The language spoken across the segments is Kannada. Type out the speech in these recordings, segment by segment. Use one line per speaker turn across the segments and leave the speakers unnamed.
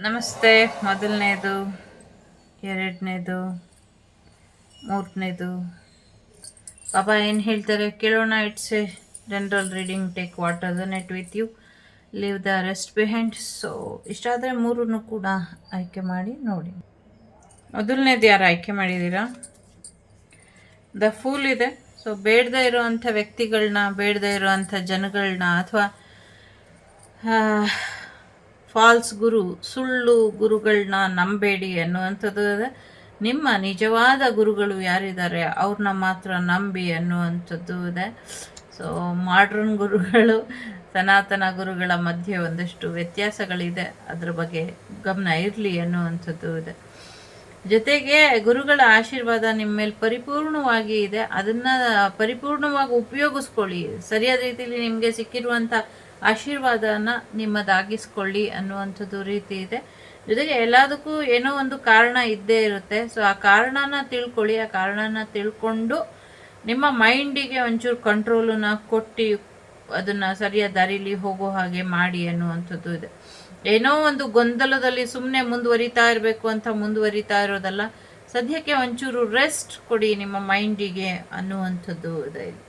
ನಮಸ್ತೆ. ಮೊದಲನೇದು, ಎರಡನೇದು, ಮೂರನೇದು. ಪಾಪ ಏನು ಹೇಳ್ತಾರೆ ಕೇಳೋಣ. It's a general reading take water the net with you leave the rest behind so ಇಷ್ಟಾದರೆ ಮೂರನ್ನು ಕೂಡ ಆಯ್ಕೆ ಮಾಡಿ ನೋಡಿ. ಮೊದಲನೇದು ಯಾರು ಆಯ್ಕೆ ಮಾಡಿದ್ದೀರಾ? ದ ಫೂಲ್ ಇದೆ. ಸೊ ಬೇಡದೇ ಇರೋವಂಥ ವ್ಯಕ್ತಿಗಳನ್ನ, ಬೇಡದೇ ಇರೋವಂಥ ಜನಗಳನ್ನ ಅಥವಾ ಫಾಲ್ಸ್ ಗುರು, ಸುಳ್ಳು ಗುರುಗಳನ್ನ ನಂಬೇಡಿ ಅನ್ನುವಂಥದ್ದು ನಿಮ್ಮ ನಿಜವಾದ ಗುರುಗಳು ಯಾರಿದ್ದಾರೆ ಅವ್ರನ್ನ ಮಾತ್ರ ನಂಬಿ ಅನ್ನುವಂಥದ್ದು ಇದೆ ಸೊ ಮಾಡ್ರನ್ ಗುರುಗಳು, ಸನಾತನ ಗುರುಗಳ ಮಧ್ಯೆ ಒಂದಷ್ಟು ವ್ಯತ್ಯಾಸಗಳಿದೆ. ಅದ್ರ ಬಗ್ಗೆ ಗಮನ ಇರಲಿ ಅನ್ನುವಂಥದ್ದು ಇದೆ ಜೊತೆಗೆ ಗುರುಗಳ ಆಶೀರ್ವಾದ ನಿಮ್ಮ ಮೇಲೆ ಪರಿಪೂರ್ಣವಾಗಿ ಇದೆ. ಅದನ್ನು ಪರಿಪೂರ್ಣವಾಗಿ ಉಪಯೋಗಿಸ್ಕೊಳ್ಳಿ. ಸರಿಯಾದ ರೀತಿಯಲ್ಲಿ ನಿಮಗೆ ಸಿಕ್ಕಿರುವಂಥ ಆಶೀರ್ವಾದನ ನಿಮ್ಮದಾಗಿಸ್ಕೊಳ್ಳಿ ಅನ್ನುವಂಥದ್ದು ರೀತಿ ಇದೆ. ಜೊತೆಗೆ ಎಲ್ಲದಕ್ಕೂ ಏನೋ ಒಂದು ಕಾರಣ ಇದ್ದೇ ಇರುತ್ತೆ. ಸೊ ಆ ಕಾರಣನ ತಿಳ್ಕೊಳ್ಳಿ. ಆ ಕಾರಣನ ತಿಳ್ಕೊಂಡು ನಿಮ್ಮ ಮೈಂಡಿಗೆ ಒಂಚೂರು ಕಂಟ್ರೋಲನ್ನ ಕೊಟ್ಟು ಅದನ್ನು ಸರಿಯಾದ ದಾರಿಲಿ ಹೋಗೋ ಹಾಗೆ ಮಾಡಿ ಅನ್ನುವಂಥದ್ದು ಇದೆ. ಏನೋ ಒಂದು ಗೊಂದಲದಲ್ಲಿ ಸುಮ್ಮನೆ ಮುಂದುವರಿತಾ ಇರಬೇಕು ಅಂತ ಮುಂದುವರಿತಾ ಇರೋದಲ್ಲ, ಸದ್ಯಕ್ಕೆ ಒಂಚೂರು ರೆಸ್ಟ್ ಕೊಡಿ ನಿಮ್ಮ ಮೈಂಡಿಗೆ ಅನ್ನುವಂಥದ್ದು ಇದೆ.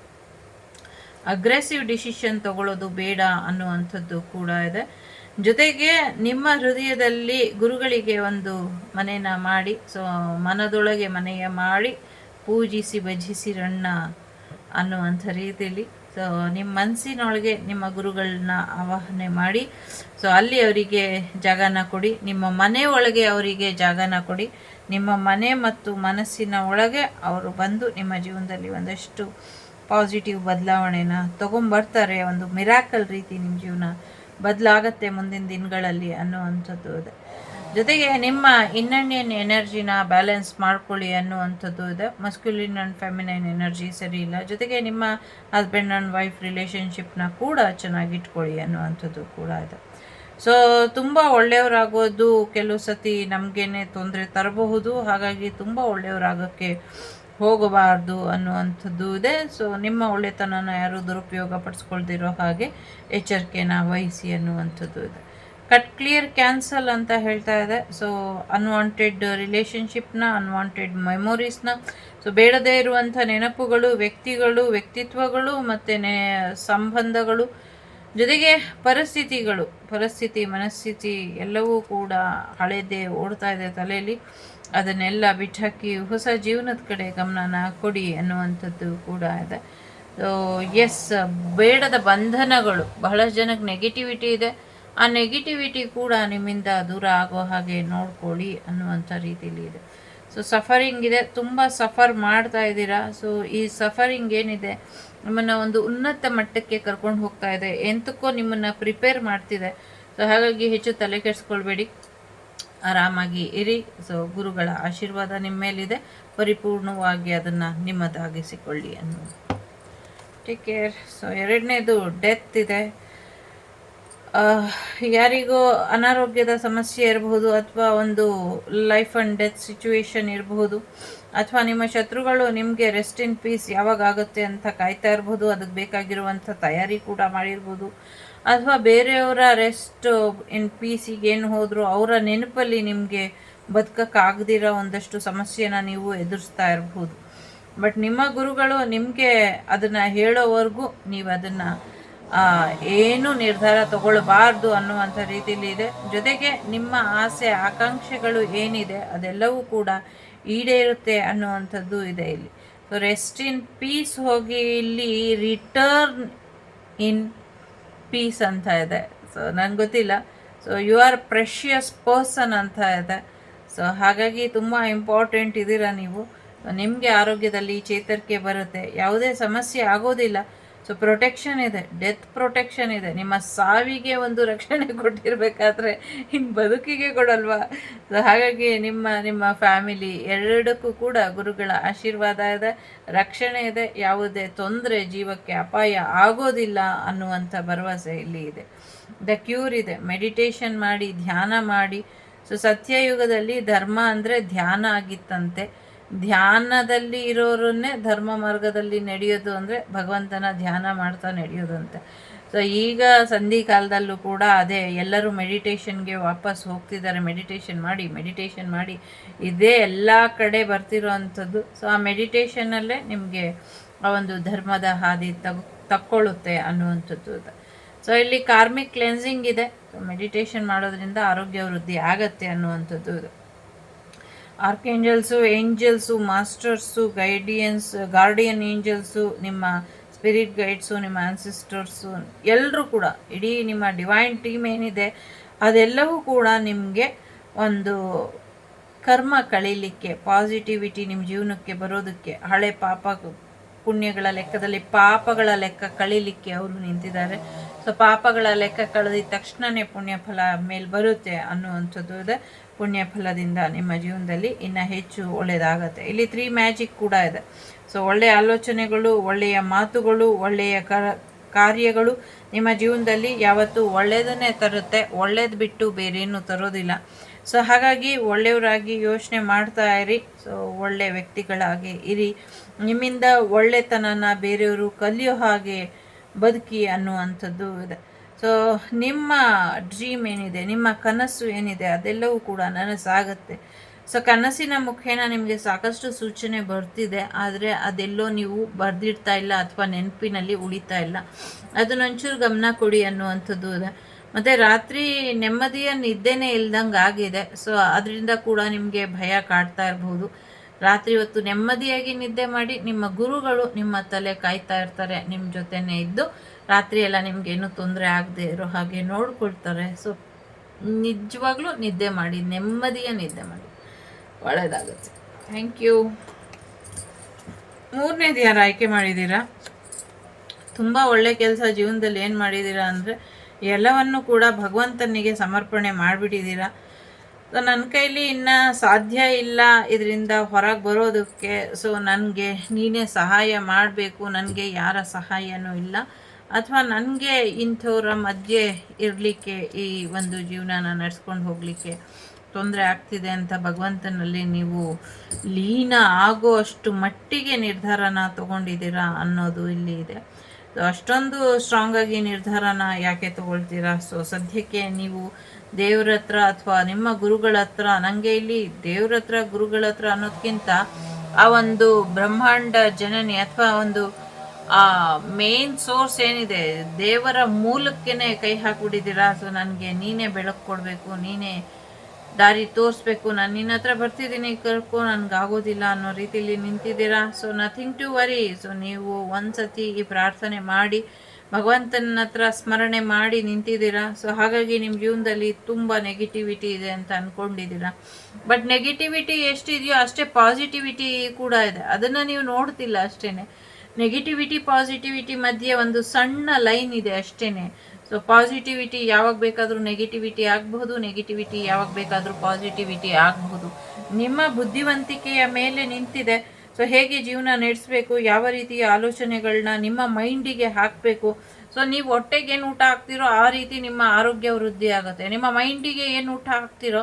ಅಗ್ರೆಸಿವ್ ಡಿಸಿಷನ್ ತಗೊಳ್ಳೋದು ಬೇಡ ಅನ್ನುವಂಥದ್ದು ಕೂಡ ಇದೆ. ಜೊತೆಗೆ ನಿಮ್ಮ ಹೃದಯದಲ್ಲಿ ಗುರುಗಳಿಗೆ ಒಂದು ಮನೆಯನ್ನ ಮಾಡಿ, ಸೊ ಮನದೊಳಗೆ ಮನೆಯ ಮಾಡಿ ಪೂಜಿಸಿ ಭಜಿಸಿರಣ್ಣ ಅನ್ನುವಂಥ ರೀತಿಯಲ್ಲಿ, ಸೊ ನಿಮ್ಮ ಮನಸ್ಸಿನೊಳಗೆ ನಿಮ್ಮ ಗುರುಗಳನ್ನ ಆವಾಹನೆ ಮಾಡಿ, ಸೊ ಅಲ್ಲಿ ಅವರಿಗೆ ಜಾಗನ ಕೊಡಿ, ನಿಮ್ಮ ಮನೆ ಒಳಗೆ ಅವರಿಗೆ ಜಾಗನ ಕೊಡಿ, ನಿಮ್ಮ ಮನೆ ಮತ್ತು ಮನಸ್ಸಿನ ಒಳಗೆ ಅವರು ಬಂದು ನಿಮ್ಮ ಜೀವನದಲ್ಲಿ ಒಂದಷ್ಟು ಪಾಸಿಟಿವ್ ಬದಲಾವಣೆನ ತೊಗೊಂಬರ್ತಾರೆ, ಒಂದು ಮಿರಾಕಲ್ ರೀತಿ ನಿಮ್ಮ ಜೀವನ ಬದಲಾಗತ್ತೆ ಮುಂದಿನ ದಿನಗಳಲ್ಲಿ ಅನ್ನುವಂಥದ್ದು ಇದೆ. ಜೊತೆಗೆ ನಿಮ್ಮ ಇನ್ನಂಡಿಯನ್ ಎನರ್ಜಿನ ಬ್ಯಾಲೆನ್ಸ್ ಮಾಡ್ಕೊಳ್ಳಿ ಅನ್ನುವಂಥದ್ದು ಇದೆ. ಮಸ್ಕ್ಯುಲಿನ್ ಆ್ಯಂಡ್ ಫೆಮಿನೈನ್ ಎನರ್ಜಿ ಸರಿ ಇಲ್ಲ. ಜೊತೆಗೆ ನಿಮ್ಮ ಹಸ್ಬೆಂಡ್ ಆ್ಯಂಡ್ ವೈಫ್ ರಿಲೇಷನ್ಶಿಪ್ನ ಕೂಡ ಚೆನ್ನಾಗಿಟ್ಕೊಳ್ಳಿ ಅನ್ನುವಂಥದ್ದು ಕೂಡ ಇದೆ. ಸೊ ತುಂಬ ಒಳ್ಳೆಯವರಾಗೋದು ಕೆಲವು ಸತಿ ನಮಗೇನೆ ತೊಂದರೆ ತರಬಹುದು. ಹಾಗಾಗಿ ತುಂಬ ಒಳ್ಳೆಯವರಾಗೋಕ್ಕೆ ಹೋಗಬಾರ್ದು ಅನ್ನುವಂಥದ್ದು ಇದೆ. ಸೊ ನಿಮ್ಮ ಒಳ್ಳೆತನನ ಯಾರು ದುರುಪಯೋಗ ಪಡಿಸ್ಕೊಳ್ದಿರೋ ಹಾಗೆ ಎಚ್ಚರಿಕೆನ ವಹಿಸಿ ಅನ್ನುವಂಥದ್ದು ಇದೆ. ಕಟ್ ಕ್ಲಿಯರ್ ಕ್ಯಾನ್ಸಲ್ ಅಂತ ಹೇಳ್ತಾ ಇದೆ. ಸೊ ಅನ್ವಾಂಟೆಡ್ ರಿಲೇಷನ್ಶಿಪ್ನ ಅನ್ವಾಂಟೆಡ್ ಮೆಮೊರೀಸ್ನ ಸೊ ಬೇಡದೇ ಇರುವಂಥ ನೆನಪುಗಳು, ವ್ಯಕ್ತಿಗಳು, ವ್ಯಕ್ತಿತ್ವಗಳು ಮತ್ತು ನೆ, ಸಂಬಂಧಗಳು ಜೊತೆಗೆ ಪರಿಸ್ಥಿತಿಗಳು, ಪರಿಸ್ಥಿತಿ, ಮನಸ್ಥಿತಿ ಎಲ್ಲವೂ ಕೂಡ ಹಳೆದೇ ಓಡ್ತಾ ಇದೆ ತಲೆಯಲ್ಲಿ. ಅದನ್ನೆಲ್ಲ ಬಿಟ್ಟಾಕಿ ಹೊಸ ಜೀವನದ ಕಡೆ ಗಮನನ ಕೊಡಿ ಅನ್ನುವಂಥದ್ದು ಕೂಡ ಇದೆ. ಸೊ ಎಸ್ ಬೇಡದ ಬಂಧನಗಳು, ಬಹಳಷ್ಟು ಜನಕ್ಕೆ ನೆಗೆಟಿವಿಟಿ ಇದೆ. ಆ ನೆಗೆಟಿವಿಟಿ ಕೂಡ ನಿಮ್ಮಿಂದ ದೂರ ಆಗೋ ಹಾಗೆ ನೋಡ್ಕೊಳ್ಳಿ ಅನ್ನುವಂಥ ರೀತಿಯಲ್ಲಿ ಇದೆ. ಸೊ ಸಫರಿಂಗ್ ಇದೆ, ತುಂಬ ಸಫರ್ ಮಾಡ್ತಾ ಇದ್ದೀರಾ? ಸೊ ಈ ಸಫರಿಂಗ್ ಏನಿದೆ? ನಿಮ್ಮನ್ನು ಒಂದು ಉನ್ನತ ಮಟ್ಟಕ್ಕೆ ಕರ್ಕೊಂಡು ಹೋಗ್ತಾ ಇದೆ, ಎಂತಕ್ಕೋ ನಿಮ್ಮನ್ನು ಪ್ರಿಪೇರ್ ಮಾಡ್ತಿದೆ. ಸೊ ಹಾಗಾಗಿ ಹೆಚ್ಚು ತಲೆ ಕೆಡಿಸ್ಕೊಳ್ಬೇಡಿ. ಆರಾಮಾಗಿ ಇರಿ. ಸೊ ಗುರುಗಳ ಆಶೀರ್ವಾದ ನಿಮ್ಮ ಮೇಲಿದೆ ಪರಿಪೂರ್ಣವಾಗಿ ಅದನ್ನು ನಿಮ್ಮದಾಗಿಸಿಕೊಳ್ಳಿ ಅನ್ನು ಟೇಕ್ ಕೇರ್ ಸೊ ಎರಡನೇದು ಡೆತ್ ಇದೆ. ಯಾರಿಗೋ ಅನಾರೋಗ್ಯದ ಸಮಸ್ಯೆ ಇರಬಹುದು ಅಥವಾ ಒಂದು ಲೈಫ್ ಆ್ಯಂಡ್ ಡೆತ್ ಸಿಚುವೇಶನ್ ಇರಬಹುದು. ಅಥವಾ ನಿಮ್ಮ ಶತ್ರುಗಳು ನಿಮಗೆ ರೆಸ್ಟ್ ಇನ್ ಪೀಸ್ ಯಾವಾಗ ಆಗುತ್ತೆ ಅಂತ ಕಾಯ್ತಾ ಇರ್ಬೋದು ಅದಕ್ಕೆ ಬೇಕಾಗಿರುವಂಥ ತಯಾರಿ ಕೂಡ ಮಾಡಿರ್ಬೋದು. ಅಥವಾ ಬೇರೆಯವರ ರೆಸ್ಟ್ ಇನ್ ಪೀಸಿಗೆ ಏನು ಹೋದರೂ ಅವರ ನೆನಪಲ್ಲಿ ನಿಮಗೆ ಬದುಕಕ್ಕಾಗದಿರೋ ಒಂದಷ್ಟು ಸಮಸ್ಯೆನ ನೀವು ಎದುರಿಸ್ತಾ ಇರಬಹುದು ಬಟ್ ನಿಮ್ಮ ಗುರುಗಳು ನಿಮಗೆ ಅದನ್ನು ಹೇಳೋವರೆಗೂ ನೀವು ಅದನ್ನು ಏನು ನಿರ್ಧಾರ ತಗೊಳ್ಬಾರ್ದು ಅನ್ನುವಂಥ ರೀತಿಯಲ್ಲಿ ಇದೆ. ಜೊತೆಗೆ ನಿಮ್ಮ ಆಸೆ, ಆಕಾಂಕ್ಷೆಗಳು ಏನಿದೆ ಅದೆಲ್ಲವೂ ಕೂಡ ಈಡೇರುತ್ತೆ ಅನ್ನುವಂಥದ್ದು ಇದೆ ಇಲ್ಲಿ. ಸೊ ರೆಸ್ಟ್ ಇನ್ ಪೀಸ್ ಹೋಗಿ ಇಲ್ಲಿ ರಿಟರ್ನ್ ಇನ್ ಪೀಸ್ ಅಂತ ಇದೆ. ಸೊ ನನಗೆ ಗೊತ್ತಿಲ್ಲ. So you are precious person ಅಂತ ಇದೆ. ಸೊ ಹಾಗಾಗಿ ತುಂಬ ಇಂಪಾರ್ಟೆಂಟ್ ಇದ್ದೀರಾ ನೀವು. ನಿಮಗೆ ಆರೋಗ್ಯದಲ್ಲಿ ಚೇತರಿಕೆ ಬರುತ್ತೆ. ಯಾವುದೇ ಸಮಸ್ಯೆ ಆಗೋದಿಲ್ಲ. ಸೊ ಪ್ರೊಟೆಕ್ಷನ್ ಇದೆ ಡೆತ್ ಪ್ರೊಟೆಕ್ಷನ್ ಇದೆ. ನಿಮ್ಮ ಸಾವಿಗೆ ಒಂದು ರಕ್ಷಣೆ ಕೊಟ್ಟಿರಬೇಕಾದ್ರೆ ಇನ್ನು ಬದುಕಿಗೆ ಕೊಡಲ್ವಾ? ಸೊ ಹಾಗಾಗಿ ನಿಮ್ಮ ನಿಮ್ಮ ಫ್ಯಾಮಿಲಿ ಎರಡಕ್ಕೂ ಕೂಡ ಗುರುಗಳ ಆಶೀರ್ವಾದ ಇದೆ, ರಕ್ಷಣೆ ಇದೆ. ಯಾವುದೇ ತೊಂದರೆ ಜೀವಕ್ಕೆ ಅಪಾಯ ಆಗೋದಿಲ್ಲ ಅನ್ನುವಂಥ ಭರವಸೆ ಇಲ್ಲಿ ಇದೆ. ದ ಕ್ಯೂರ್ ಇದೆ ಮೆಡಿಟೇಷನ್ ಮಾಡಿ, ಧ್ಯಾನ ಮಾಡಿ. ಸೊ ಸತ್ಯಯುಗದಲ್ಲಿ ಧರ್ಮ ಅಂದರೆ ಧ್ಯಾನ ಆಗಿತ್ತಂತೆ. ಧ್ಯಾನದಲ್ಲಿ ಇರೋರನ್ನೇ ಧರ್ಮ ಮಾರ್ಗದಲ್ಲಿ ನಡೆಯೋದು ಅಂದರೆ ಭಗವಂತನ ಧ್ಯಾನ ಮಾಡ್ತಾ ಅಂತ. ಸೊ ಈಗ ಸಂಧಿ ಕಾಲದಲ್ಲೂ ಕೂಡ ಅದೇ ಎಲ್ಲರೂ ಮೆಡಿಟೇಷನ್ಗೆ ವಾಪಸ್ ಹೋಗ್ತಿದ್ದಾರೆ. ಮೆಡಿಟೇಷನ್ ಮಾಡಿ ಮೆಡಿಟೇಷನ್ ಮಾಡಿ. ಇದೇ ಎಲ್ಲ ಕಡೆ ಬರ್ತಿರೋ ಅಂಥದ್ದು. ಸೊ ಆ ಮೆಡಿಟೇಷನಲ್ಲೇ ನಿಮಗೆ ಆ ಒಂದು ಧರ್ಮದ ಹಾದಿ ತಗೊ, ತಕ್ಕೊಳ್ಳುತ್ತೆ ಅನ್ನುವಂಥದ್ದು. ಸೊ ಇಲ್ಲಿ ಕಾರ್ಮಿಕ್ ಕ್ಲೆನ್ಸಿಂಗ್ ಇದೆ. ಮೆಡಿಟೇಷನ್ ಮಾಡೋದ್ರಿಂದ ಆರೋಗ್ಯ ವೃದ್ಧಿ ಆಗತ್ತೆ ಅನ್ನುವಂಥದ್ದು archangels angels masters guardians guardian angels ನಿಮ್ಮ ಸ್ಪಿರಿಟ್ ಗೈಡ್ಸು ನಿಮ್ಮ ಆನ್ಸಿಸ್ಟರ್ಸು ಎಲ್ಲರೂ ಕೂಡ, ಇಡೀ ನಿಮ್ಮ ಡಿವೈನ್ ಟೀಮ್ ಏನಿದೆ, ಅದೆಲ್ಲವೂ ಕೂಡ ನಿಮಗೆ ಒಂದು ಕರ್ಮ ಕಳೀಲಿಕ್ಕೆ ಪಾಸಿಟಿವಿಟಿ ನಿಮ್ಮ ಜೀವನಕ್ಕೆ ಬರೋದಕ್ಕೆ, ಹಳೆ ಪಾಪ ಪುಣ್ಯಗಳ ಲೆಕ್ಕದಲ್ಲಿ ಪಾಪಗಳ ಲೆಕ್ಕ ಕಳೀಲಿಕ್ಕೆ ಅವರು ನಿಂತಿದ್ದಾರೆ. ಸೊ ಪಾಪಗಳ ಲೆಕ್ಕ ಕಳೆದಿದ ತಕ್ಷಣವೇ ಪುಣ್ಯ ಫಲ ಮೇಲೆ ಬರುತ್ತೆ ಅನ್ನುವಂಥದ್ದು ಇದೆ. ಪುಣ್ಯ ಫಲದಿಂದ ನಿಮ್ಮ ಜೀವನದಲ್ಲಿ ಇನ್ನು ಹೆಚ್ಚು ಒಳ್ಳೆಯದಾಗತ್ತೆ. ಇಲ್ಲಿ ತ್ರೀ ಮ್ಯಾಜಿಕ್ ಕೂಡ ಇದೆ. ಸೊ ಒಳ್ಳೆಯ ಆಲೋಚನೆಗಳು, ಒಳ್ಳೆಯ ಮಾತುಗಳು, ಒಳ್ಳೆಯ ಕಾರ್ಯಗಳು ನಿಮ್ಮ ಜೀವನದಲ್ಲಿ ಯಾವತ್ತೂ ಒಳ್ಳೆಯದನ್ನೇ ತರುತ್ತೆ, ಒಳ್ಳೇದು ಬಿಟ್ಟು ಬೇರೇನು ತರೋದಿಲ್ಲ. ಸೊ ಹಾಗಾಗಿ ಒಳ್ಳೆಯವರಾಗಿ ಯೋಚನೆ ಮಾಡ್ತಾ ಇರಿ. ಸೊ ಒಳ್ಳೆ ವ್ಯಕ್ತಿಗಳಾಗಿ ಇರಿ. ನಿಮ್ಮಿಂದ ಒಳ್ಳೆತನನ ಬೇರೆಯವರು ಕಲಿಯೋ ಹಾಗೆ ಬದುಕಿ ಅನ್ನುವಂಥದ್ದು ಇದೆ. ಸೊ ನಿಮ್ಮ ಡ್ರೀಮ್ ಏನಿದೆ? ನಿಮ್ಮ ಕನಸು ಏನಿದೆ? ಅದೆಲ್ಲವೂ ಕೂಡ ನನಸಾಗುತ್ತೆ ಸೊ ಕನಸಿನ ಮುಖೇನ ನಿಮಗೆ ಸಾಕಷ್ಟು ಸೂಚನೆ ಬರ್ತಿದೆ. ಆದರೆ ಅದೆಲ್ಲೋ ನೀವು ಬರೆದಿಡ್ತಾ ಇಲ್ಲ ಅಥವಾ ನೆನಪಿನಲ್ಲಿ ಉಳಿತಾ ಇಲ್ಲ. ಅದನ್ನೊಂಚೂರು ಗಮನ ಕೊಡಿ ಅನ್ನುವಂಥದ್ದು ಇದೆ. ಮತ್ತು ರಾತ್ರಿ ನೆಮ್ಮದಿಯ ನಿದ್ದೆನೇ ಇಲ್ದಂಗೆ ಆಗಿದೆ. ಸೊ ಅದರಿಂದ ಕೂಡ ನಿಮಗೆ ಭಯ ಕಾಡ್ತಾ ಇರ್ಬೋದು. ರಾತ್ರಿ ಹೊತ್ತು ನೆಮ್ಮದಿಯಾಗಿ ನಿದ್ದೆ ಮಾಡಿ ನಿಮ್ಮ ಗುರುಗಳು ನಿಮ್ಮ ತಲೆ ಕಾಯ್ತಾ ಇರ್ತಾರೆ. ನಿಮ್ಮ ಜೊತೆನೇ ಇದ್ದು ರಾತ್ರಿ ಎಲ್ಲ ನಿಮಗೇನು ತೊಂದರೆ ಆಗದೆ ಇರೋ ಹಾಗೆ ನೋಡ್ಕೊಳ್ತಾರೆ. ಸೊ ನಿಜವಾಗ್ಲೂ ನಿದ್ದೆ ಮಾಡಿ, ನೆಮ್ಮದಿಯ ನಿದ್ದೆ ಮಾಡಿ. ಒಳ್ಳೆಯದಾಗುತ್ತೆ ಥ್ಯಾಂಕ್ ಯು ಮೂರನೇದು ಯಾರು ಆಯ್ಕೆ ಮಾಡಿದ್ದೀರಾ? ತುಂಬ ಒಳ್ಳೆ ಕೆಲಸ ಜೀವನದಲ್ಲಿ ಏನು ಮಾಡಿದ್ದೀರಾ ಅಂದರೆ, ಎಲ್ಲವನ್ನು ಕೂಡ ಭಗವಂತನಿಗೆ ಸಮರ್ಪಣೆ ಮಾಡಿಬಿಟ್ಟಿದ್ದೀರಾ. ಸೊ ನನ್ನ ಕೈಲಿ ಇನ್ನು ಸಾಧ್ಯ ಇಲ್ಲ ಇದರಿಂದ ಹೊರಗೆ ಬರೋದಕ್ಕೆ. ಸೊ ನನಗೆ ನೀನೇ ಸಹಾಯ ಮಾಡಬೇಕು, ನನಗೆ ಯಾರ ಸಹಾಯನೂ ಇಲ್ಲ. ಅಥವಾ ನನಗೆ ಇಂಥವ್ರ ಮಧ್ಯೆ ಇರಲಿಕ್ಕೆ ಈ ಒಂದು ಜೀವನನ ನಡೆಸ್ಕೊಂಡು ಹೋಗಲಿಕ್ಕೆ ತೊಂದರೆ ಆಗ್ತಿದೆ ಅಂತ ಭಗವಂತನಲ್ಲಿ ನೀವು ಲೀನ ಆಗೋ ಅಷ್ಟು ಮಟ್ಟಿಗೆ ನಿರ್ಧಾರನ ತಗೊಂಡಿದ್ದೀರಾ ಅನ್ನೋದು ಇಲ್ಲಿ ಇದೆ. ಸೊ ಅಷ್ಟೊಂದು ಸ್ಟ್ರಾಂಗಾಗಿ ನಿರ್ಧಾರನ ಯಾಕೆ ತಗೊಳ್ತೀರಾ? ಸೊ ಸದ್ಯಕ್ಕೆ ನೀವು ದೇವ್ರ ಹತ್ರ ಅಥವಾ ನಿಮ್ಮ ಗುರುಗಳ ಹತ್ರ ನನಗೆ ಇಲ್ಲಿ ದೇವ್ರ ಹತ್ರ, ಗುರುಗಳ ಹತ್ರ ಅನ್ನೋದಕ್ಕಿಂತ ಆ ಒಂದು ಬ್ರಹ್ಮಾಂಡ ಜನನಿ ಅಥವಾ ಒಂದು ಆ ಮೇನ್ ಸೋರ್ಸ್ ಏನಿದೆ? ದೇವರ ಮೂಲಕ್ಕೇನೆ ಕೈ ಹಾಕ್ಬಿಟ್ಟಿದ್ದೀರಾ? ಸೊ ನನಗೆ ನೀನೇ ಬೆಳಕು ಕೊಡಬೇಕು, ನೀನೇ ದಾರಿ ತೋರಿಸ್ಬೇಕು. ನಾನು ನಿನ್ನ ಹತ್ರ ಬರ್ತಿದ್ದೀನಿ, ಕರ್ಕೊ ನನಗೆ ಆಗೋದಿಲ್ಲ ಅನ್ನೋ ರೀತಿಯಲ್ಲಿ ನಿಂತಿದ್ದೀರಾ? So nothing to worry so ನೀವು ಒಂದ್ಸತಿ ಈ ಪ್ರಾರ್ಥನೆ ಮಾಡಿ, ಭಗವಂತನ ಹತ್ರ ಸ್ಮರಣೆ ಮಾಡಿ ನಿಂತಿದ್ದೀರಾ? ಸೊ ಹಾಗಾಗಿ ನಿಮ್ಮ ಜೀವನದಲ್ಲಿ ತುಂಬ ನೆಗೆಟಿವಿಟಿ ಇದೆ ಅಂತ ಅಂದ್ಕೊಂಡಿದ್ದೀರಾ ಬಟ್ ನೆಗೆಟಿವಿಟಿ ಎಷ್ಟಿದೆಯೋ ಅಷ್ಟೇ ಪಾಸಿಟಿವಿಟಿ ಕೂಡ ಇದೆ. ಅದನ್ನು ನೀವು ನೋಡ್ತಿಲ್ಲ ಅಷ್ಟೇ ನೆಗೆಟಿವಿಟಿ ಪಾಸಿಟಿವಿಟಿ ಮಧ್ಯೆ ಒಂದು ಸಣ್ಣ ಲೈನ್ ಇದೆ ಅಷ್ಟೇ ಸೊ ಪಾಸಿಟಿವಿಟಿ ಯಾವಾಗ ಬೇಕಾದರೂ ನೆಗೆಟಿವಿಟಿ ಆಗಬಹುದು ನೆಗೆಟಿವಿಟಿ ಯಾವಾಗ ಬೇಕಾದರೂ ಪಾಸಿಟಿವಿಟಿ ಆಗಬಹುದು. ನಿಮ್ಮ ಬುದ್ಧಿವಂತಿಕೆಯ ಮೇಲೆ ನಿಂತಿದೆ. ಸೊ ಹೇಗೆ ಜೀವನ ನಡೆಸಬೇಕು, ಯಾವ ರೀತಿಯ ಆಲೋಚನೆಗಳನ್ನ ನಿಮ್ಮ ಮೈಂಡಿಗೆ ಹಾಕಬೇಕು? ಸೊ ನೀವು ಹೊಟ್ಟೆಗೆ ಏನು ಊಟ ಹಾಕ್ತಿರೋ ಆ ರೀತಿ ನಿಮ್ಮ ಆರೋಗ್ಯ ವೃದ್ಧಿ ಆಗುತ್ತೆ. ನಿಮ್ಮ ಮೈಂಡಿಗೆ ಏನು ಊಟ ಹಾಕ್ತಿರೋ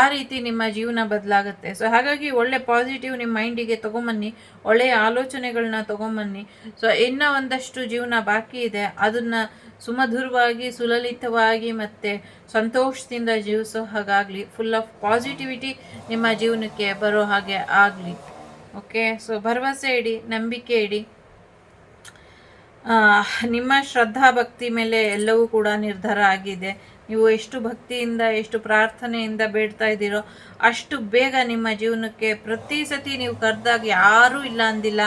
ಆ ರೀತಿ ನಿಮ್ಮ ಜೀವನ ಬದಲಾಗುತ್ತೆ. ಸೊ ಹಾಗಾಗಿ ಒಳ್ಳೆ ಪಾಸಿಟಿವ್ ನಿಮ್ಮ ಮೈಂಡಿಗೆ ತೊಗೊಂಬನ್ನಿ, ಒಳ್ಳೆಯ ಆಲೋಚನೆಗಳನ್ನ ತೊಗೊಂಬನ್ನಿ. ಸೊ ಇನ್ನೂ ಒಂದಷ್ಟು ಜೀವನ ಬಾಕಿ ಇದೆ. ಅದನ್ನು ಸುಮಧುರವಾಗಿ, ಸುಲಲಿತವಾಗಿ ಮತ್ತು ಸಂತೋಷದಿಂದ ಜೀವಿಸೋ ಹಾಗಾಗಲಿ ಫುಲ್ ಆಫ್ ಪಾಸಿಟಿವಿಟಿ ನಿಮ್ಮ ಜೀವನಕ್ಕೆ ಬರೋ ಹಾಗೆ ಆಗಲಿ. ಓಕೆ ಸೊ ಭರವಸೆ ಇಡಿ ನಂಬಿಕೆ ಇಡಿ. ನಿಮ್ಮ ಶ್ರದ್ಧಾ ಭಕ್ತಿ ಮೇಲೆ ಎಲ್ಲವೂ ಕೂಡ ನಿರ್ಧಾರ ಆಗಿದೆ. ನೀವು ಎಷ್ಟು ಭಕ್ತಿಯಿಂದ, ಎಷ್ಟು ಪ್ರಾರ್ಥನೆಯಿಂದ ಬೇಡ್ತಾ ಇದ್ದೀರೋ ಅಷ್ಟು ಬೇಗ ನಿಮ್ಮ ಜೀವನಕ್ಕೆ ಪ್ರತಿ ಸತಿ ನೀವು ಕರೆದಾಗ ಯಾರೂ ಇಲ್ಲ ಅಂದಿಲ್ಲ.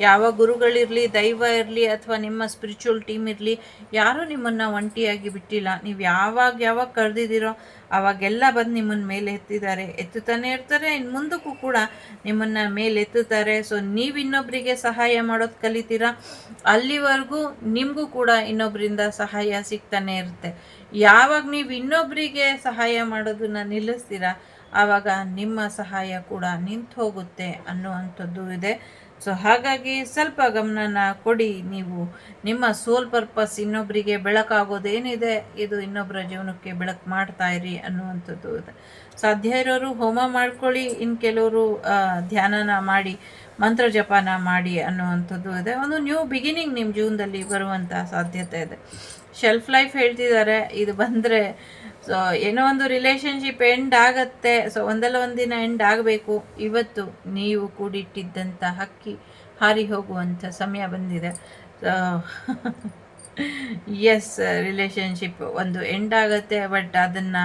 ಯಾವ ಗುರುಗಳಿರಲಿ ದೈವ ಇರಲಿ ಅಥವಾ ನಿಮ್ಮ ಸ್ಪಿರಿಚುವಲ್ ಟೀಮ್ ಇರಲಿ, ಯಾರೂ ನಿಮ್ಮನ್ನು ಒಂಟಿಯಾಗಿ ಬಿಟ್ಟಿಲ್ಲ. ನೀವು ಯಾವಾಗ ಯಾವಾಗ ಕರೆದಿದ್ದೀರೋ ಅವಾಗೆಲ್ಲ ಬಂದು ನಿಮ್ಮನ್ನ ಮೇಲೆ ಎತ್ತಿದ್ದಾರೆ. ಎತ್ತುತ್ತಾನೆ ಇರ್ತಾರೆ ಇನ್ನು ಮುಂದಕ್ಕೂ ಕೂಡ ನಿಮ್ಮನ್ನು ಮೇಲೆ ಎತ್ತುತ್ತಾರೆ. ಸೊ ನೀವು ಇನ್ನೊಬ್ಬರಿಗೆ ಸಹಾಯ ಮಾಡೋದು ಕಲಿತೀರಾ? ಅಲ್ಲಿವರೆಗೂ ನಿಮಗೂ ಕೂಡ ಇನ್ನೊಬ್ಬರಿಂದ ಸಹಾಯ ಸಿಗ್ತಾನೆ ಇರುತ್ತೆ. ಯಾವಾಗ ನೀವು ಇನ್ನೊಬ್ಬರಿಗೆ ಸಹಾಯ ಮಾಡೋದನ್ನು ನಿಲ್ಲಿಸ್ತೀರಾ, ಆವಾಗ ನಿಮ್ಮ ಸಹಾಯ ಕೂಡ ನಿಂತು ಹೋಗುತ್ತೆ ಅನ್ನುವಂಥದ್ದು ಇದೆ. ಸೊ ಹಾಗಾಗಿ ಸ್ವಲ್ಪ ಗಮನನ ಕೊಡಿ ನೀವು. ನಿಮ್ಮ ಸೋಲ್ ಪರ್ಪಸ್ ಇನ್ನೊಬ್ಬರಿಗೆ ಬೆಳಕಾಗೋದೇನಿದೆ, ಇದು ಇನ್ನೊಬ್ಬರ ಜೀವನಕ್ಕೆ ಬೆಳಕು ಮಾಡ್ತಾ ಇರಿ ಅನ್ನುವಂಥದ್ದು ಇದೆ. ಸಾಧ್ಯ ಇರೋರು ಹೋಮ ಮಾಡ್ಕೊಳ್ಳಿ ಇನ್ನು ಕೆಲವರು ಧ್ಯಾನನ ಮಾಡಿ, ಮಂತ್ರ ಜಪಾನ ಮಾಡಿ ಅನ್ನುವಂಥದ್ದು ಇದೆ. ಒಂದು ನ್ಯೂ ಬಿಗಿನಿಂಗ್ ನಿಮ್ಮ ಜೀವನದಲ್ಲಿ ಬರುವಂಥ ಸಾಧ್ಯತೆ ಇದೆ. ಶೆಲ್ಫ್ ಲೈಫ್ ಹೇಳ್ತಿದ್ದಾರೆ. ಇದು ಬಂದರೆ ಸೊ ಏನೋ ಒಂದು ರಿಲೇಷನ್ಶಿಪ್ ಎಂಡ್ ಆಗತ್ತೆ. ಸೊ ಒಂದಲ್ಲ ಒಂದಿನ ಎಂಡ್ ಆಗಬೇಕು. ಇವತ್ತು ನೀವು ಕೂಡಿಟ್ಟಿದ್ದಂಥ ಹಕ್ಕಿ ಹಾರಿ ಹೋಗುವಂಥ ಸಮಯ ಬಂದಿದೆ. ಸೊ ಎಸ್ ರಿಲೇಷನ್ಶಿಪ್ ಒಂದು ಎಂಡ್ ಆಗುತ್ತೆ ಬಟ್ ಅದನ್ನು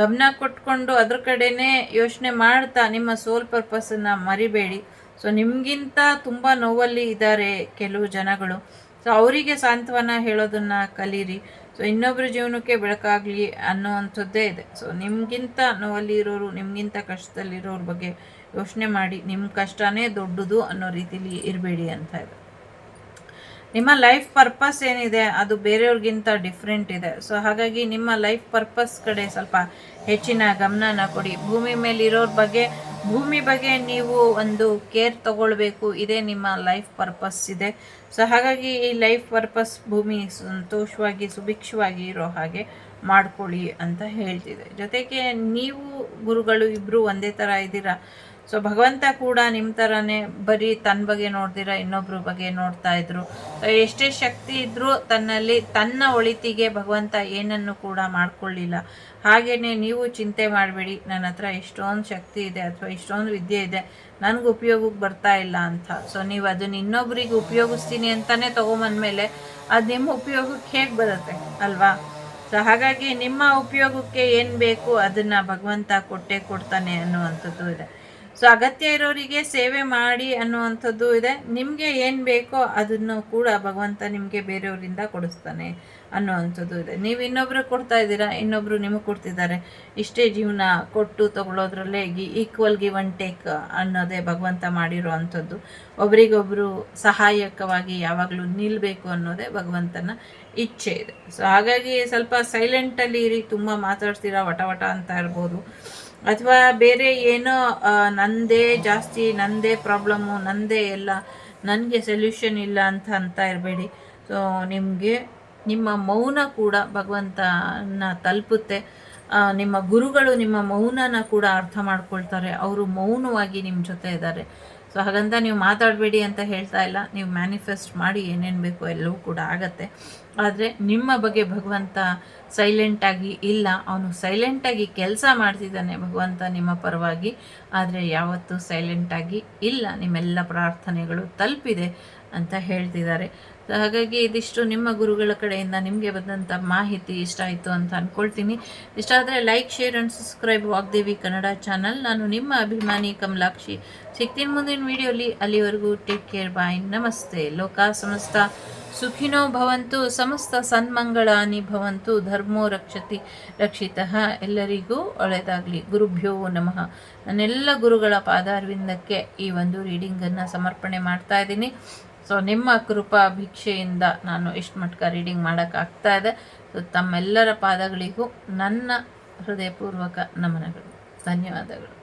ಗಮನ ಕೊಟ್ಕೊಂಡು ಅದ್ರ ಕಡೆನೇ ಯೋಚನೆ ಮಾಡ್ತಾ ನಿಮ್ಮ ಸೋಲ್ ಪರ್ಪಸನ್ನು ಮರಿಬೇಡಿ. ಸೊ ನಿಮಗಿಂತ ತುಂಬ ನೋವಲ್ಲಿ ಇದ್ದಾರೆ ಕೆಲವು ಜನಗಳು. ಸೊ ಅವರಿಗೆ ಸಾಂತ್ವನ ಹೇಳೋದನ್ನು ಕಲೀರಿ. ಸೊ ಇನ್ನೊಬ್ಬರ ಜೀವನಕ್ಕೆ ಬೆಳಕಾಗಲಿ ಅನ್ನೋವಂಥದ್ದೇ ಇದೆ. ಸೊ ನಿಮಗಿಂತ ನೋವಲ್ಲಿ ಇರೋರು, ನಿಮಗಿಂತ ಕಷ್ಟದಲ್ಲಿರೋರ ಬಗ್ಗೆ ಯೋಚನೆ ಮಾಡಿ ನಿಮ್ಮ ಕಷ್ಟನೇ ದೊಡ್ಡದು ಅನ್ನೋ ರೀತಿಲಿ ಇರಬೇಡಿ ಅಂತ ಇದೆ. ನಿಮ್ಮ ಲೈಫ್ ಪರ್ಪಸ್ ಏನಿದೆ, ಅದು ಬೇರೆಯವ್ರಿಗಿಂತ ಡಿಫ್ರೆಂಟ್ ಇದೆ. ಸೊ ಹಾಗಾಗಿ ನಿಮ್ಮ ಲೈಫ್ ಪರ್ಪಸ್ ಕಡೆ ಸ್ವಲ್ಪ ಹೆಚ್ಚಿನ ಗಮನನ ಕೊಡಿ. ಭೂಮಿ ಮೇಲೆ ಇರೋರ ಬಗ್ಗೆ, ಭೂಮಿ ಬಗ್ಗೆ ನೀವು ಒಂದು ಕೇರ್ ತಗೊಳ್ಬೇಕು. ಇದೇ ನಿಮ್ಮ ಲೈಫ್ ಪರ್ಪಸ್ ಇದೆ. ಸೊ ಹಾಗಾಗಿ ಈ ಲೈಫ್ ಪರ್ಪಸ್ ಭೂಮಿ ಸಂತೋಷವಾಗಿ, ಸುಭಿಕ್ಷವಾಗಿ ಇರೋ ಹಾಗೆ ಮಾಡ್ಕೊಳ್ಳಿ ಅಂತ ಹೇಳ್ತಿದೆ. ಜೊತೆಗೆ ನೀವು ಗುರುಗಳು ಇಬ್ಬರು ಒಂದೇ ಥರ ಇದ್ದೀರಾ? ಸೊ ಭಗವಂತ ಕೂಡ ನಿಮ್ಮ ಥರನೇ ಬರೀ ತನ್ನ ಬಗ್ಗೆ ನೋಡ್ದಿರ ಇನ್ನೊಬ್ಬರ ಬಗ್ಗೆ ನೋಡ್ತಾ ಇದ್ರು. ಎಷ್ಟೇ ಶಕ್ತಿ ಇದ್ದರೂ ತನ್ನಲ್ಲಿ ತನ್ನ ಒಳಿತಿಗೆ ಭಗವಂತ ಏನನ್ನು ಕೂಡ ಮಾಡ್ಕೊಳ್ಳಿಲ್ಲ. ಹಾಗೆಯೇ ನೀವು ಚಿಂತೆ ಮಾಡಬೇಡಿ. ನನ್ನ ಹತ್ರ ಇಷ್ಟೊಂದು ಶಕ್ತಿ ಇದೆ ಅಥವಾ ಇಷ್ಟೊಂದು ವಿದ್ಯೆ ಇದೆ. ನನಗೆ ಉಪಯೋಗಕ್ಕೆ ಬರ್ತಾ ಇಲ್ಲ ಅಂತ. ಸೊ ನೀವು ಅದನ್ನ ಇನ್ನೊಬ್ರಿಗೆ ಉಪಯೋಗಿಸ್ತೀನಿ ಅಂತಲೇ ತೊಗೊಂಬಂದ್ಮೇಲೆ ಅದು ನಿಮ್ಮ ಉಪಯೋಗಕ್ಕೆ ಹೇಗೆ ಬರುತ್ತೆ? ಅಲ್ವಾ? ಸೊ ಹಾಗಾಗಿ ನಿಮ್ಮ ಉಪಯೋಗಕ್ಕೆ ಏನು ಬೇಕು ಅದನ್ನು ಭಗವಂತ ಕೊಟ್ಟೆ ಕೊಡ್ತಾನೆ ಅನ್ನುವಂಥದ್ದು ಇದೆ. ಸೊ ಅಗತ್ಯ ಇರೋರಿಗೆ ಸೇವೆ ಮಾಡಿ ಅನ್ನುವಂಥದ್ದು ಇದೆ. ನಿಮಗೆ ಏನು ಬೇಕೋ ಅದನ್ನು ಕೂಡ ಭಗವಂತ ನಿಮಗೆ ಬೇರೆಯವರಿಂದ ಕೊಡಿಸ್ತಾನೆ. ಅನ್ನುವಂಥದ್ದು ಇದೆ. ನೀವು ಇನ್ನೊಬ್ರು ಕೊಡ್ತಾ ಇದ್ದೀರಾ, ಇನ್ನೊಬ್ರು ನಿಮಗೆ ಕೊಡ್ತಿದ್ದಾರೆ. ಇಷ್ಟೇ ಜೀವನ ಕೊಟ್ಟು ತಗೊಳ್ಳೋದ್ರಲ್ಲೇ ಈಕ್ವಲ್ ಗಿವ್ ಅಂಡ್ ಟೇಕ್ ಅನ್ನೋದೇ ಭಗವಂತ ಮಾಡಿರೋ ಅಂಥದ್ದು. ಒಬ್ರಿಗೊಬ್ರು ಸಹಾಯಕವಾಗಿ ಯಾವಾಗಲೂ ನಿಲ್ಲಬೇಕು ಅನ್ನೋದೇ ಭಗವಂತನ ಇಚ್ಛೆ ಇದೆ. ಸೊ ಹಾಗಾಗಿ ಸ್ವಲ್ಪ ಸೈಲೆಂಟಲ್ಲಿ ಇರಿ, ತುಂಬ ಮಾತಾಡ್ತೀರಾ, ವಟ ವಟ ಅಂತ ಇರ್ಬೋದು. ಅಥವಾ ಬೇರೆ ಏನೋ ನಂದೇ ಜಾಸ್ತಿ, ನಂದೇ ಪ್ರಾಬ್ಲಮ್ಮು ನಂದೇ ಎಲ್ಲ, ನನಗೆ ಸೊಲ್ಯೂಷನ್ ಇಲ್ಲ ಅಂತ ಅಂತ ಇರಬೇಡಿ. ಸೊ ನಿಮಗೆ ನಿಮ್ಮ ಮೌನ ಕೂಡ ಭಗವಂತನ ತಲುಪುತ್ತೆ. ನಿಮ್ಮ ಗುರುಗಳು ನಿಮ್ಮ ಮೌನನ ಕೂಡ ಅರ್ಥ ಮಾಡ್ಕೊಳ್ತಾರೆ. ಅವರು ಮೌನವಾಗಿ ನಿಮ್ಮ ಜೊತೆ ಇದ್ದಾರೆ. ಸೊ ಹಾಗಂತ ನೀವು ಮಾತಾಡಬೇಡಿ ಅಂತ ಹೇಳ್ತಾ ಇಲ್ಲ. ನೀವು ಮ್ಯಾನಿಫೆಸ್ಟ್ ಮಾಡಿ ಏನೇನು ಬೇಕೋ ಎಲ್ಲವೂ ಕೂಡ ಆಗತ್ತೆ. ಆದರೆ ನಿಮ್ಮ ಬಗ್ಗೆ ಭಗವಂತ ಸೈಲೆಂಟಾಗಿ ಇಲ್ಲ. ಅವನು ಸೈಲೆಂಟಾಗಿ ಕೆಲಸ ಮಾಡ್ತಿದ್ದಾನೆ ಭಗವಂತ ನಿಮ್ಮ ಪರವಾಗಿ. ಆದರೆ ಯಾವತ್ತೂ ಸೈಲೆಂಟಾಗಿ ಇಲ್ಲ. ನಿಮ್ಮೆಲ್ಲ ಪ್ರಾರ್ಥನೆಗಳು ತಲುಪಿದೆ ಅಂತ ಹೇಳ್ತಿದ್ದಾರೆ. ಹಾಗಾಗಿ ಇದಿಷ್ಟು ನಿಮ್ಮ ಗುರುಗಳ ಕಡೆಯಿಂದ ನಿಮಗೆ ಬಂದಂಥ ಮಾಹಿತಿ ಇಷ್ಟ ಆಯಿತು ಅಂತ ಅಂದ್ಕೊಳ್ತೀನಿ ಇಷ್ಟ ಆದರೆ like share and subscribe Vagdevi Kannada channel ನಾನು ನಿಮ್ಮ ಅಭಿಮಾನಿ ಕಮಲಾಕ್ಷಿ. ಸಿಗ್ತೀನಿ ಮುಂದಿನ ವಿಡಿಯೋಲಿ ಅಲ್ಲಿವರೆಗೂ ಟೇಕ್ ಕೇರ್ ಬಾಯ್ ನಮಸ್ತೆ. ಲೋಕ ಸಮಸ್ತ. ಸುಖಿನೋ ಭವಂತು, ಸಮಸ್ತ ಸನ್ಮಂಗಳಾನಿ ಭವಂತು, ಧರ್ಮೋ ರಕ್ಷತಿ ರಕ್ಷಿತಃ. ಎಲ್ಲರಿಗೂ ಒಳ್ಳೆಯದಾಗಲಿ. ಗುರುಭ್ಯೋ ನಮಃ. ನನ್ನೆಲ್ಲ ಗುರುಗಳ ಪಾದಾರ್ವಿಂದಕ್ಕೆ ಈ ಒಂದು ರೀಡಿಂಗನ್ನು ಸಮರ್ಪಣೆ ಮಾಡ್ತಾ ಇದ್ದೀನಿ. ಸೊ, ನಿಮ್ಮ ಕೃಪಾ ಭಿಕ್ಷೆಯಿಂದ ನಾನು ಎಷ್ಟು ಮಟ್ಕ ರೀಡಿಂಗ್ ಮಾಡೋಕ್ಕಾಗ್ತಾ ಇದೆ. ಸೊ, ತಮ್ಮೆಲ್ಲರ ಪಾದಗಳಿಗೂ ನನ್ನ ಹೃದಯಪೂರ್ವಕ ನಮನಗಳು. ಧನ್ಯವಾದಗಳು.